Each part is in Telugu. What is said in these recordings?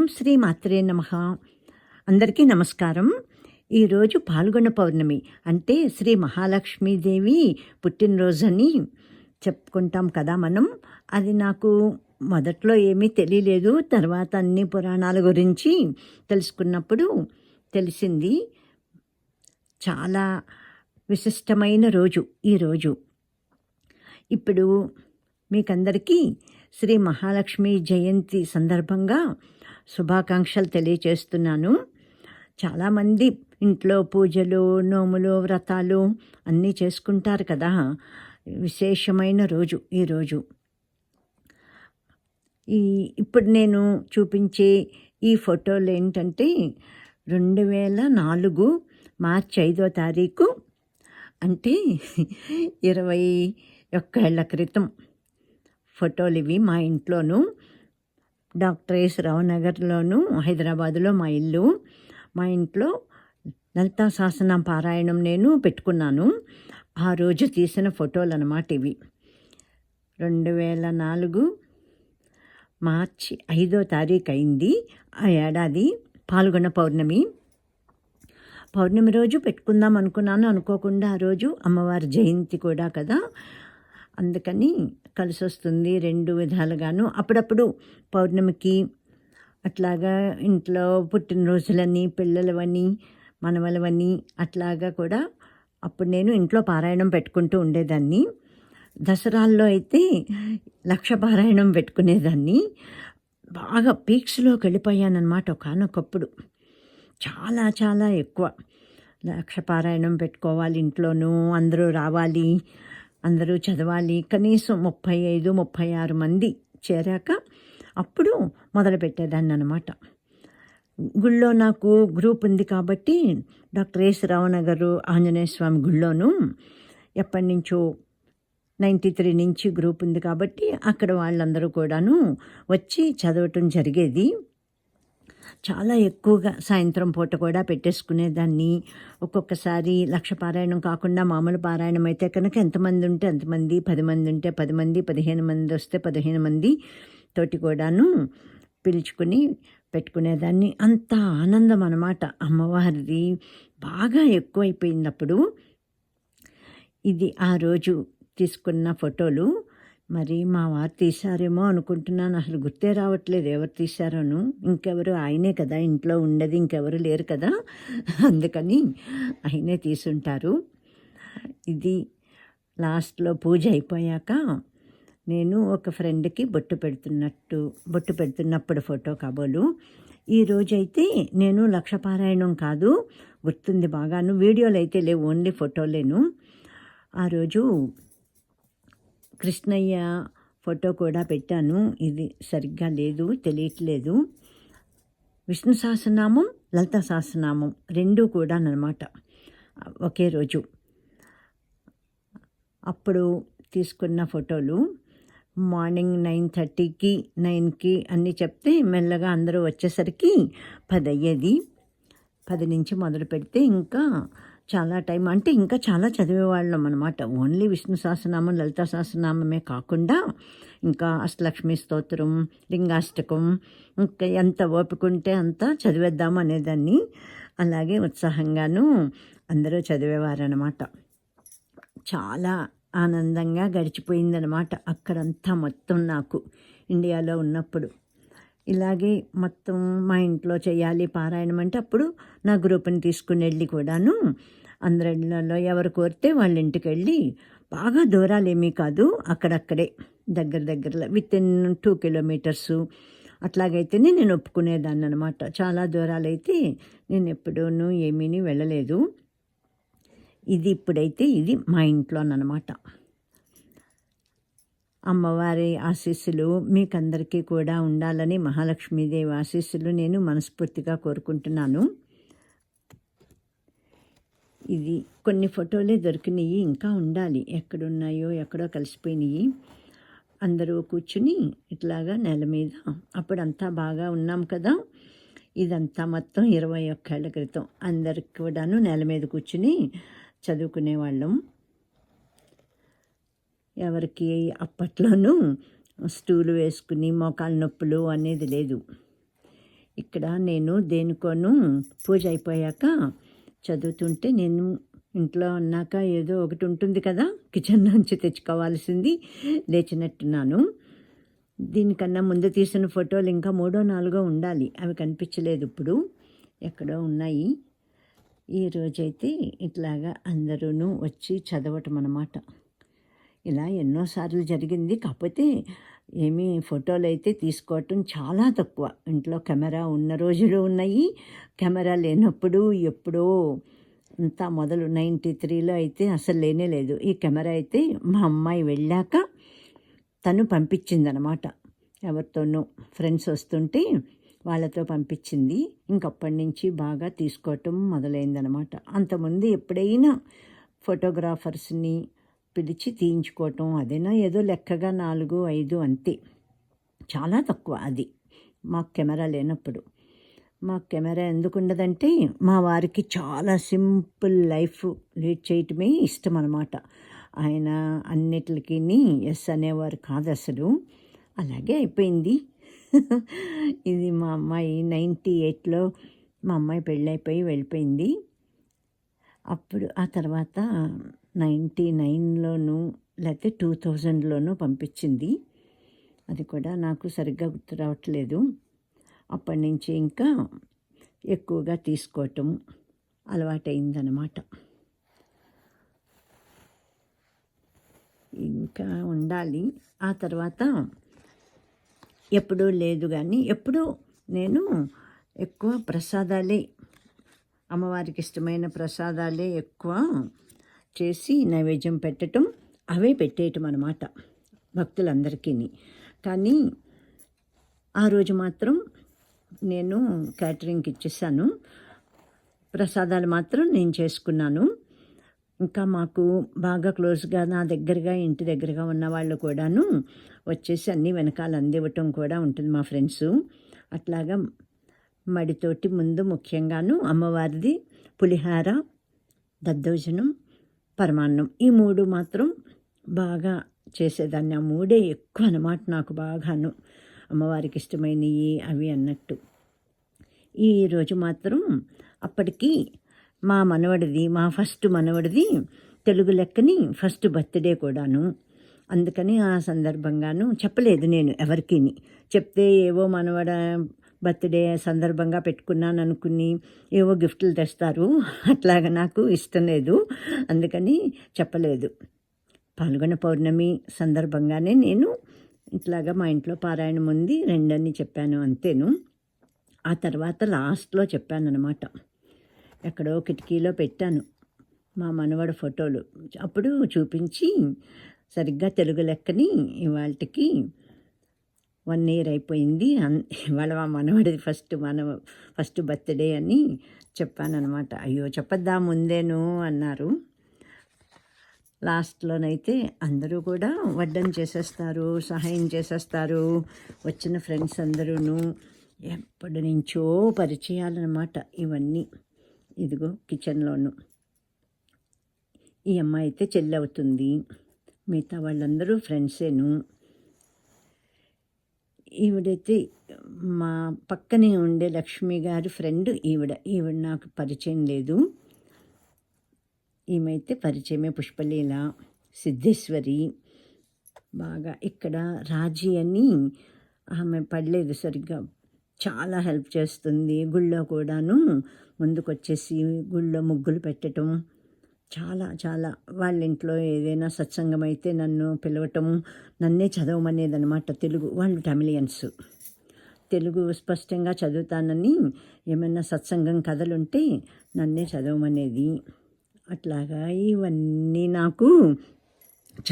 ఓం శ్రీ మాత్రే నమ. అందరికీ నమస్కారం. ఈరోజు పాల్గొన పౌర్ణమి. అంటే శ్రీ మహాలక్ష్మీదేవి పుట్టినరోజని చెప్పుకుంటాం కదా మనం. అది నాకు మొదట్లో ఏమీ తెలియలేదు. తర్వాత అన్ని పురాణాల గురించి తెలుసుకున్నప్పుడు తెలిసింది. చాలా విశిష్టమైన రోజు ఈరోజు ఇప్పుడు మీకందరికీ శ్రీ మహాలక్ష్మి జయంతి సందర్భంగా శుభాకాంక్షలు తెలియచేస్తున్నాను. చాలామంది ఇంట్లో పూజలు నోములు వ్రతాలు అన్నీ చేసుకుంటారు కదా. విశేషమైన రోజు ఈరోజు ఈ ఇప్పుడు నేను చూపించే ఈ ఫోటోలు ఏంటంటే రెండు వేల నాలుగు మార్చి ఐదో తారీఖు అంటే ఇరవై ఒక్కేళ్ళ క్రితం ఫోటోలు ఇవి మా ఇంట్లోనూ. డాక్టర్ ఎస్ రావు నగర్లోను హైదరాబాదులో మా ఇల్లు. మా ఇంట్లో లలితా శాసనం పారాయణం నేను పెట్టుకున్నాను. ఆ రోజు తీసిన ఫోటోలు అన్నమాట ఇవి. రెండు వేల నాలుగు మార్చి ఐదో తారీఖు అయింది. ఆ ఏడాది పాల్గొన్న పౌర్ణమి. పౌర్ణమి రోజు పెట్టుకుందాం అనుకున్నాను. అనుకోకుండా ఆ రోజు అమ్మవారి జయంతి కూడా కదా. అందుకని కలిసి వస్తుంది రెండు విధాలుగాను. అప్పుడప్పుడు పౌర్ణమికి అట్లాగా ఇంట్లో పుట్టినరోజులని పిల్లలవని మనవలవని అట్లాగా కూడా అప్పుడు నేను ఇంట్లో పారాయణం పెట్టుకుంటూ ఉండేదాన్ని. దసరాల్లో అయితే లక్ష పారాయణం పెట్టుకునేదాన్ని. బాగా పీక్స్లోకి వెళ్ళిపోయానమాట ఒకనొకప్పుడు. చాలా చాలా ఎక్కువ. లక్ష పారాయణం పెట్టుకోవాలి ఇంట్లోనూ అందరూ రావాలి. అందరూ చదవాలి. కనీసం ముప్పై ఐదు ముప్పై ఆరు మంది చేరాక అప్పుడు మొదలుపెట్టేదాన్ని అనమాట గుళ్ళో నాకు గ్రూప్ ఉంది కాబట్టి డాక్టర్ ఎస్ రావునగరు ఆంజనేయ స్వామి గుళ్ళోను ఎప్పటి నుంచో నైంటీ త్రీ నుంచి గ్రూప్ ఉంది కాబట్టి అక్కడ వాళ్ళందరూ కూడాను వచ్చి చదవటం జరిగేది. చాలా ఎక్కువగా సాయంత్రం పూట కూడా పెట్టేసుకునేదాన్ని ఒక్కొక్కసారి లక్ష పారాయణం కాకుండా మామూలు పారాయణం అయితే కనుక ఎంతమంది ఉంటే ఎంతమంది పది మంది ఉంటే పది మంది పదిహేను మంది వస్తే పదిహేను మంది తోటి కూడాను పిలుచుకుని పెట్టుకునేదాన్ని అంత ఆనందం అనమాట అమ్మవారిది. బాగా ఎక్కువైపోయినప్పుడు ఇది ఆ రోజు తీసుకున్న ఫోటోలు. మరి మా వారు తీశారేమో అనుకుంటున్నాను. అసలు గుర్తే రావట్లేదు ఎవరు తీశారోను. ఇంకెవరు ఆయనే కదా ఇంట్లో ఉండేది ఇంకెవరు లేరు కదా. అందుకని ఆయనే తీసుంటారు. ఇది లాస్ట్లో పూజ అయిపోయాక నేను ఒక ఫ్రెండ్కి బొట్టు పెడుతున్నట్టు బొట్టు పెడుతున్నప్పుడు ఫోటో కాబోలు. ఈరోజైతే నేను లక్షపారాయణం కాదు గుర్తుంది బాగాను. వీడియోలు అయితే లేవు ఓన్లీ ఫోటోలేను. ఆ రోజు కృష్ణయ్య ఫోటో కూడా పెట్టాను. ఇది సరిగ్గా లేదు తెలియట్లేదు. విష్ణు సహస్రనామం లలిత సహస్రనామం రెండూ కూడా అనమాట ఒకే రోజు. అప్పుడు తీసుకున్న ఫోటోలు మార్నింగ్ నైన్ థర్టీకి నైన్కి అన్నీ చెప్తే మెల్లగా అందరూ వచ్చేసరికి పది అయ్యేది పది నుంచి మొదలు పెడితే ఇంకా చాలా టైం. అంటే ఇంకా చాలా చదివేవాళ్ళం అనమాట ఓన్లీ విష్ణు సహస్రనామం లలిత సహస్రనామమే కాకుండా ఇంకా అష్టలక్ష్మి స్తోత్రం లింగాష్టకం ఇంకా ఎంత ఓపికంటే అంత చదివేద్దాం అనేదాన్ని అలాగే ఉత్సాహంగాను అందరూ చదివేవారనమాట చాలా ఆనందంగా గడిచిపోయిందనమాట అక్కడంతా మొత్తం నాకు ఇండియాలో ఉన్నప్పుడు. ఇలాగే మొత్తం మా ఇంట్లో చేయాలి పారాయణం అంటే అప్పుడు నా గ్రూప్ని తీసుకుని వెళ్ళి కూడాను అందరిలో ఎవరు కోరితే వాళ్ళ ఇంటికి వెళ్ళి బాగా దూరాలు ఏమీ కాదు అక్కడక్కడే దగ్గర దగ్గరలో విత్ ఇన్ టూ కిలోమీటర్సు అట్లాగైతేనే నేను ఒప్పుకునేదాన్ని అనమాట చాలా దూరాలైతే నేను ఎప్పుడూనూ ఏమీని వెళ్ళలేదు. ఇది ఇప్పుడైతే ఇది మా ఇంట్లోనమాట అమ్మవారి ఆశీస్సులు మీకందరికీ కూడా ఉండాలని మహాలక్ష్మీదేవి ఆశీస్సులు నేను మనస్ఫూర్తిగా కోరుకుంటున్నాను. ఇది కొన్ని ఫోటోలే దొరికినాయి ఇంకా ఉండాలి. ఎక్కడున్నాయో ఎక్కడో కలిసిపోయినాయి. అందరూ కూర్చుని ఇట్లాగా నెల మీద అప్పుడంతా బాగా ఉన్నాం కదా. ఇదంతా మొత్తం ఇరవై ఒక్కేళ్ళ క్రితం. అందరికి కూడాను నెల మీద కూర్చుని చదువుకునేవాళ్ళం. ఎవరికి అప్పట్లోనూ స్టూలు వేసుకుని మోకాలు నొప్పులు అనేది లేదు. ఇక్కడ నేను దేనికోను పూజ అయిపోయాక చదువుతుంటే నేను ఇంట్లో అన్నాక ఏదో ఒకటి ఉంటుంది కదా కిచెన్ నుంచి తెచ్చుకోవాల్సింది లేచినట్టున్నాను. దీనికన్నా ముందు తీసిన ఫోటోలు ఇంకా మూడో నాలుగో ఉండాలి. అవి కనిపించలేదు ఇప్పుడు. ఎక్కడో ఉన్నాయి. ఈ రోజైతే ఇట్లాగా అందరూ వచ్చి చదవటం అన్నమాట ఇలా ఎన్నోసార్లు జరిగింది. కాకపోతే ఏమీ ఫోటోలు అయితే తీసుకోవటం చాలా తక్కువ. ఇంట్లో కెమెరా ఉన్న రోజులు ఉన్నాయి. కెమెరా లేనప్పుడు ఎప్పుడో అంతా మొదలు నైంటీ త్రీలో అయితే అసలు లేనే లేదు. ఈ కెమెరా అయితే మా అమ్మాయి వెళ్ళాక తను పంపించిందనమాట. ఎవరితోనో ఫ్రెండ్స్ వస్తుంటే వాళ్ళతో పంపించింది. ఇంకప్పటి నుంచి బాగా తీసుకోవటం మొదలైందనమాట. అంతకుముందు ఎప్పుడైనా ఫోటోగ్రాఫర్స్ని పిలిచి తీయించుకోవటం అదేనా? ఏదో లెక్కగా నాలుగు ఐదు అంతే. చాలా తక్కువ అది. మాకు కెమెరా లేనప్పుడు. మాకు కెమెరా ఎందుకు ఉండదంటే మా వారికి చాలా సింపుల్ లైఫ్ లీడ్ చేయటమే ఇష్టం అనమాట ఆయన అన్నిటికి ఎస్ అనేవారు కాదు అసలు. అలాగే అయిపోయింది. ఇది మా అమ్మాయి నైంటీ ఎయిట్లో మా అమ్మాయి పెళ్ళైపోయి వెళ్ళిపోయింది. అప్పుడు ఆ తర్వాత నైంటీ నైన్లోనూ లేకపోతే టూ థౌజండ్లోనూ పంపించింది. అది కూడా నాకు సరిగ్గా గుర్తు రావట్లేదు. అప్పటి నుంచి ఇంకా ఎక్కువగా తీసుకోవటం అలవాటైందనమాట ఇంకా ఉండాలి. ఆ తర్వాత ఎప్పుడూ లేదు కానీ ఎప్పుడూ నేను ఎక్కువ ప్రసాదాలే అమ్మవారికి ఇష్టమైన ప్రసాదాలే ఎక్కువ చేసి నైవేద్యం పెట్టడం అవే పెట్టేయటం అనమాట భక్తులందరికీ కానీ ఆ రోజు మాత్రం నేను క్యాటరింగ్కి ఇచ్చేసాను. ప్రసాదాలు మాత్రం నేను చేసుకున్నాను. ఇంకా మాకు బాగా క్లోజ్గా నా దగ్గరగా ఇంటి దగ్గరగా ఉన్న వాళ్ళు కూడాను వచ్చేసి అన్నీ వెనకాల అందివ్వటం కూడా ఉంటుంది మా ఫ్రెండ్స్. అట్లాగా మడితోటి ముందు ముఖ్యంగాను అమ్మవారిది పులిహార దద్దోజనం పరమాన్నం. ఈ మూడు మాత్రం బాగా చేసేదాన్ని. ఆ మూడే ఎక్కువ అన్నమాట నాకు బాగాను. అమ్మవారికి ఇష్టమైనవి అవి అన్నట్టు. ఈరోజు మాత్రం అప్పటికి మా మనవడిది మా ఫస్ట్ మనవడిది తెలుగు లెక్కని ఫస్ట్ బర్త్డే కూడాను. అందుకని ఆ సందర్భంగాను చెప్పలేదు నేను ఎవరికి చెప్తే ఏవో మనవడ బర్త్డే సందర్భంగా పెట్టుకున్నాను అనుకుని ఏవో గిఫ్ట్లు తెస్తారు. అట్లాగా నాకు ఇష్టం లేదు. అందుకని చెప్పలేదు. పాల్గొన పౌర్ణమి సందర్భంగానే నేను ఇట్లాగా మా ఇంట్లో పారాయణం ఉంది రెండని చెప్పాను అంతేను. ఆ తర్వాత లాస్ట్లో చెప్పాను అనమాట ఎక్కడో కిటికీలో పెట్టాను మా మనవడ ఫోటోలు. అప్పుడు చూపించి సరిగ్గా తెలుగు లెక్కని ఇవాళకి వన్ ఇయర్ అయిపోయింది. అన్ వాళ్ళ మనవడిది ఫస్ట్ మన ఫస్ట్ బర్త్డే అని చెప్పానమాట అయ్యో చెప్పద్దా ముందేను అన్నారు. లాస్ట్లోనైతే అందరూ కూడా వడ్డం చేసేస్తారు సహాయం చేసేస్తారు. వచ్చిన ఫ్రెండ్స్ అందరూను ఎప్పటి నుంచో పరిచయాలన్నమాట ఇవన్నీ. ఇదిగో కిచెన్లోను. ఈ అమ్మాయి అయితే చెల్లి అవుతుంది మిగతా వాళ్ళందరూ ఫ్రెండ్సేను. ఈవిడైతే మా పక్కనే ఉండే లక్ష్మి గారి ఫ్రెండ్ ఈవిడ. ఈవిడ నాకు పరిచయం లేదు. ఈమెతే పరిచయమే పుష్పలీల సిద్ధేశ్వరి. బాగా ఇక్కడ రాజీ అని ఆమె పడలేదు సరిగ్గా. చాలా హెల్ప్ చేస్తుంది గుళ్ళో కూడాను. ముందుకొచ్చేసి గుళ్ళో ముగ్గులు పెట్టడం చాలా చాలా. వాళ్ళ ఇంట్లో ఏదైనా సత్సంగం అయితే నన్ను పిలవటం నన్నే చదవమనేది అనమాట తెలుగు వాళ్ళు టమిలియన్స్ తెలుగు స్పష్టంగా చదువుతానని ఏమైనా సత్సంగం కథలుంటే నన్నే చదవమనేది. అట్లాగా ఇవన్నీ నాకు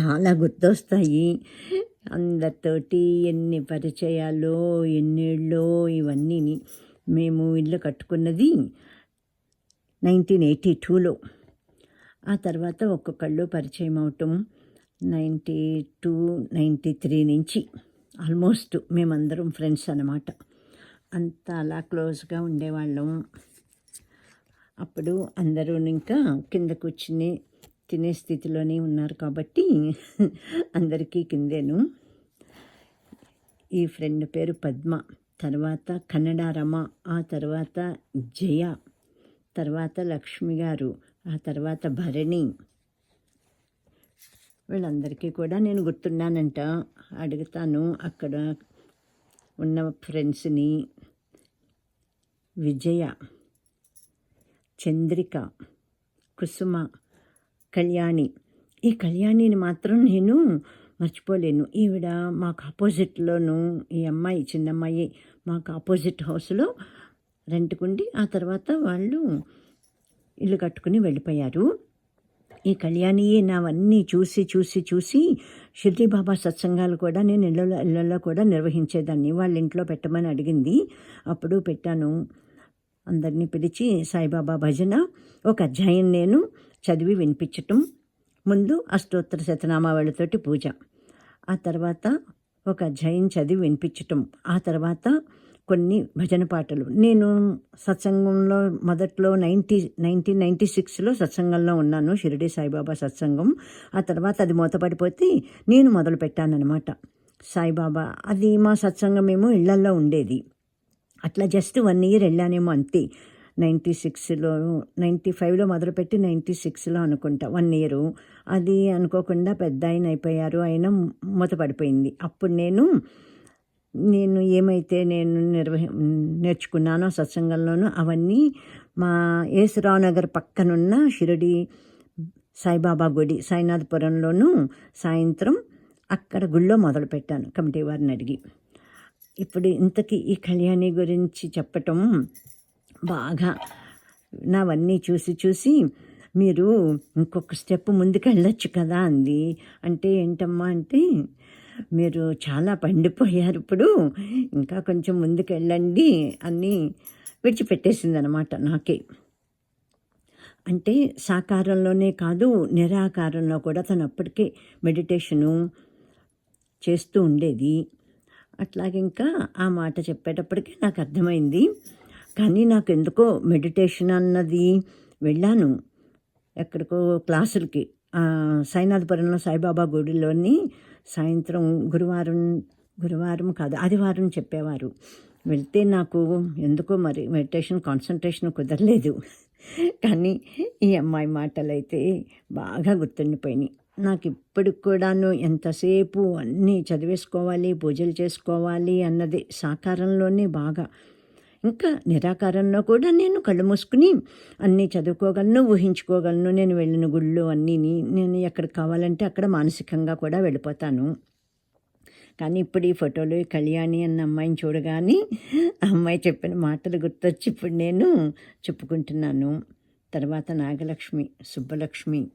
చాలా గుర్తొస్తాయి. అందరితోటి ఎన్ని పరిచయాలు ఎన్నేళ్ళో ఇవన్నీ మేము ఇల్లు కట్టుకున్నది నైన్టీన్ ఎయిటీ టూలో. ఆ తర్వాత ఒక్కొక్కళ్ళు పరిచయం అవటం నైంటీ టూ నైంటీ త్రీ నుంచి ఆల్మోస్ట్ మేమందరం ఫ్రెండ్స్ అనమాట అంత అలా క్లోజ్గా ఉండేవాళ్ళం. అప్పుడు అందరూ ఇంకా కింద కూర్చుని తినే స్థితిలోనే ఉన్నారు కాబట్టి అందరికీ కిందేను. ఈ ఫ్రెండ్ పేరు పద్మ తర్వాత కన్నడ రమ ఆ తర్వాత జయ తర్వాత లక్ష్మి గారు ఆ తర్వాత భరణి. వీళ్ళందరికీ కూడా నేను గుర్తున్నానంట. అడుగుతాను అక్కడ ఉన్న ఫ్రెండ్స్ని. విజయ చంద్రిక కుసుమ కళ్యాణి. ఈ కళ్యాణిని మాత్రం నేను మర్చిపోలేను. ఈవిడ మాకు ఆపోజిట్లోను ఈ అమ్మాయి చిన్నమ్మాయి మాకు ఆపోజిట్ హౌస్లో రెంట్కుండి ఆ తర్వాత వాళ్ళు ఇల్లు కట్టుకుని వెళ్ళిపోయారు. ఈ కళ్యాణియే నావన్నీ చూసి చూసి చూసి షిర్డీ బాబా సత్సంగాలు కూడా నేను ఇళ్ళలో ఇళ్ళల్లో కూడా నిర్వహించేదాన్ని. వాళ్ళ ఇంట్లో పెట్టమని అడిగింది. అప్పుడు పెట్టాను. అందరినీ పిలిచి సాయిబాబా భజన ఒక అధ్యాయం నేను చదివి వినిపించటం. ముందు అష్టోత్తర శతనామావళితోటి పూజ. ఆ తర్వాత ఒక అధ్యాయం చదివి వినిపించటం. ఆ తర్వాత కొన్ని భజన పాటలు. నేను సత్సంగంలో మొదట్లో నైంటీ నైన్టీన్ నైంటీ సిక్స్లో సత్సంగంలో ఉన్నాను షిరిడి సాయిబాబా సత్సంగం. ఆ తర్వాత అది మూతపడిపోతే నేను మొదలు పెట్టానన్నమాట. సాయిబాబా అది మా సత్సంగం ఏమో ఇళ్ళల్లో ఉండేది. అట్లా జస్ట్ వన్ ఇయర్ వెళ్ళానేమో అంతే. నైంటీ సిక్స్లో నైంటీ ఫైవ్లో మొదలుపెట్టి నైంటీ సిక్స్లో అనుకుంటా వన్ ఇయరు. అది అనుకోకుండా పెద్ద ఆయన అయిపోయారు ఆయన మూతపడిపోయింది. అప్పుడు నేను నేను ఏమైతే నేను నిర్వహి నేర్చుకున్నానో సత్సంగంలోనూ అవన్నీ మా యేసురావు నగర్ పక్కనున్న షిరిడి సాయిబాబా గుడి సాయినాథపురంలోనూ సాయంత్రం అక్కడ గుళ్ళో మొదలుపెట్టాను కమిటీ వారిని అడిగి. ఇప్పుడు ఇంతకీ ఈ కళ్యాణి గురించి చెప్పటం బాగా నావన్నీ చూసి చూసి మీరు ఇంకొక స్టెప్ ముందుకు వెళ్ళొచ్చు కదా అంది. అంటే ఏంటమ్మా అంటే మీరు చాలా పండిపోయారు ఇప్పుడు. ఇంకా కొంచెం ముందుకు వెళ్ళండి అని విడిచిపెట్టేసిందనమాట నాకే. అంటే సాకారంలోనే కాదు నిరాకారంలో కూడా తను అప్పటికే మెడిటేషను చేస్తూ ఉండేది. అట్లాగే ఇంకా ఆ మాట చెప్పేటప్పటికే నాకు అర్థమైంది. కానీ నాకు ఎందుకో మెడిటేషన్ అన్నది వెళ్ళాను. ఎక్కడికో క్లాసులకి. సైనాథపురంలో సాయిబాబా గుడిలోని సాయంత్రం గురువారం గురువారం కాదు ఆదివారం చెప్పేవారు. వెళ్తే నాకు ఎందుకో మరి మెడిటేషన్ కాన్సన్ట్రేషన్ కుదరలేదు. కానీ ఈ అమ్మాయి మాటలు అయితే బాగా గుర్తుండిపోయినాయి. నాకు ఇప్పటికి కూడాను ఎంతసేపు అన్నీ చదివేసుకోవాలి పూజలు చేసుకోవాలి అన్నది సాకారంలోనే బాగా ఇంకా నిరాకారంలో కూడా నేను కళ్ళు మూసుకుని అన్నీ చదువుకోగలను ఊహించుకోగలను. నేను వెళ్ళిన గుళ్ళు అన్నీని నేను ఎక్కడికి కావాలంటే అక్కడ మానసికంగా కూడా వెళ్ళిపోతాను. కానీ ఇప్పుడు ఈ ఫోటోలు కళ్యాణి అన్న అమ్మాయిని చూడగానే అమ్మాయి చెప్పిన మాటలు గుర్తొచ్చి ఇప్పుడు నేను చెప్పుకుంటున్నాను. తర్వాత నాగలక్ష్మి సుబ్బలక్ష్మి.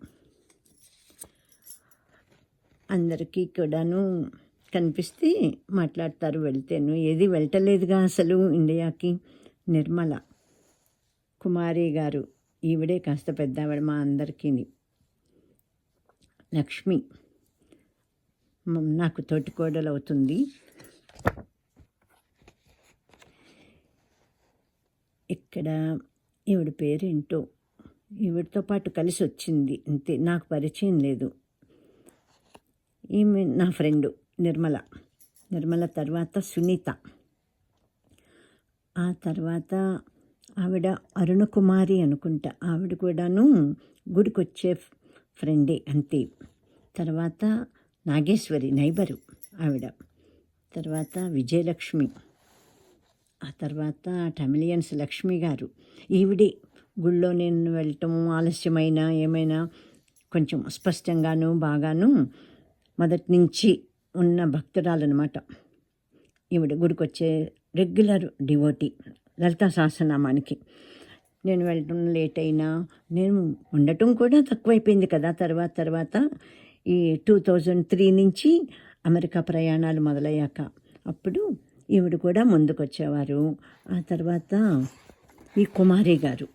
అందరికీ కూడాను కనిపిస్తే మాట్లాడతారు వెళ్తేను. ఏది వెళ్ళటలేదుగా అసలు ఇండియాకి. నిర్మల కుమారి గారు ఈవిడే కాస్త పెద్దవాడు మా అందరికీ లక్ష్మి నాకు తోటికోడలు అవుతుంది ఇక్కడ ఈవిడ పేరేంటో ఈవిడతో పాటు కలిసి వచ్చింది అంతే నాకు పరిచయం లేదు. ఈమె నా ఫ్రెండు. నిర్మల. నిర్మల తర్వాత సునీత. ఆ తర్వాత ఆవిడ అరుణకుమారి అనుకుంటా. ఆవిడ కూడాను గుడికొచ్చే ఫ్రెండే అంతే. తర్వాత నాగేశ్వరి నైబరు ఆవిడ. తర్వాత విజయలక్ష్మి. ఆ తర్వాత టమిలియన్స్ లక్ష్మి గారు. ఈవిడే గుళ్ళో నేను వెళ్ళటం ఆలస్యమైన ఏమైనా కొంచెం స్పష్టంగాను బాగాను మొదటి నుంచి ఉన్న భక్తురాలన్నమాట ఈవిడ గుడికొచ్చే రెగ్యులర్ డివోటీ లలితా సహస్రనామానికి. నేను వెళ్ళటం లేట్ అయినా నేను ఉండటం కూడా తక్కువైపోయింది కదా. తర్వాత తర్వాత ఈ టూ థౌజండ్ త్రీ నుంచి అమెరికా ప్రయాణాలు మొదలయ్యాక అప్పుడు ఈవిడ కూడా ముందుకొచ్చేవారు. ఆ తర్వాత ఈ కుమారి గారు.